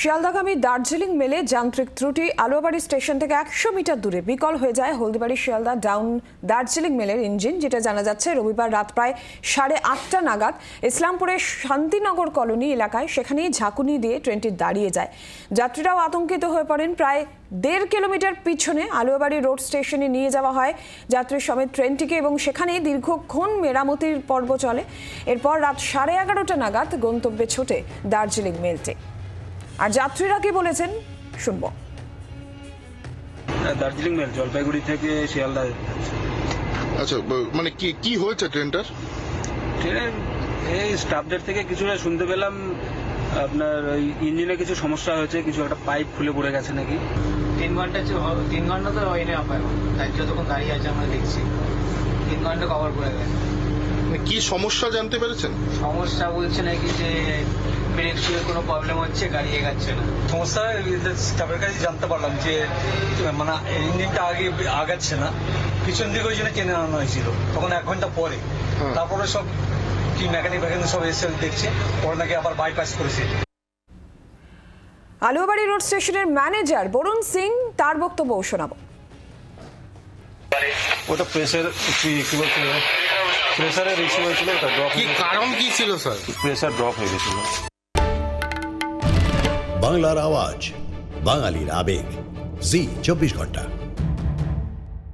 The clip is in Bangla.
শিয়ালদাগামী দার্জিলিং মেলে যান্ত্রিক ত্রুটি। আলুয়াবাড়ি স্টেশন থেকে একশো মিটার দূরে বিকল হয়ে যায় হলদিবাড়ি শিয়ালদা ডাউন দার্জিলিং মেলের ইঞ্জিন, যেটা জানা যাচ্ছে রবিবার রাত প্রায় সাড়ে আটটা নাগাদ ইসলামপুরের শান্তিনগর কলোনি এলাকায় সেখানেই ঝাঁকুনি দিয়ে ট্রেনটি দাঁড়িয়ে যায়। যাত্রীরাও আতঙ্কিত হয়ে পড়েন। প্রায় দেড় কিলোমিটার পিছনে আলুয়াবাড়ি রোড স্টেশনে নিয়ে যাওয়া হয়। যাত্রীর সমেত ট্রেনটিকে এবং সেখানেই দীর্ঘক্ষণ মেরামতির পর্ব চলে। এরপর রাত সাড়ে এগারোটা নাগাদ গন্তব্যে ছোটে দার্জিলিং মেলটি। আর যাত্রীরা কি বলেছেন? শুনব। দার্জিলিং মেল জলপাইগুড়ি থেকে শিয়ালদা আচ্ছা মানে কি কি হয়েছে ট্রেনটার? ট্রেনের এই স্টাফদের থেকে কিছুটা শুনতে পেলাম। আপনার ওই ইঞ্জিনে কিছু সমস্যা হয়েছে কিছু একটা পাইপ খুলে পড়ে গেছে নাকি? তিন ঘণ্টা তিন ঘণ্টা তো হয়নি আপনার তাই যতক্ষণ দাঁড়িয়ে আছে আমরা দেখছি। তিন ঘণ্টা কভার করে গেছে। কি সমস্যা জানতে পেরেছেন? সমস্যা বলছে নাকি যে ব্রেক শুয়ে কোনো প্রবলেম হচ্ছে গাড়ি এগাচ্ছে না। সমস্যা স্টাফের কাছে জানতে পারলাম যে মানে ইঞ্জিনটা আগে আগাচ্ছে না পিছন দিকে ওই জন্য টেনে আনানো হয়েছিল। তখন এক ঘণ্টা পরে। হ্যাঁ। তারপরে সব কি মেকানিক ফ্যাকানিক সব এসে দেখছে পরে নাকি আবার বাইপাস করেছে। আলুয়াবাড়ি রোড স্টেশনের ম্যানেজার বরুণ সিং তার বক্তব্য শোনাবো। ওটা প্রেসার কি বলছে? প্রেসারের ইস্যু হয়েছিল ওটা ড্রপ কি কারণ কি ছিল স্যার প্রেসার ড্রপ হয়ে গেছিল। বাংলার আওয়াজ বাঙালির আবেগ। জি চব্বিশ ঘণ্টা।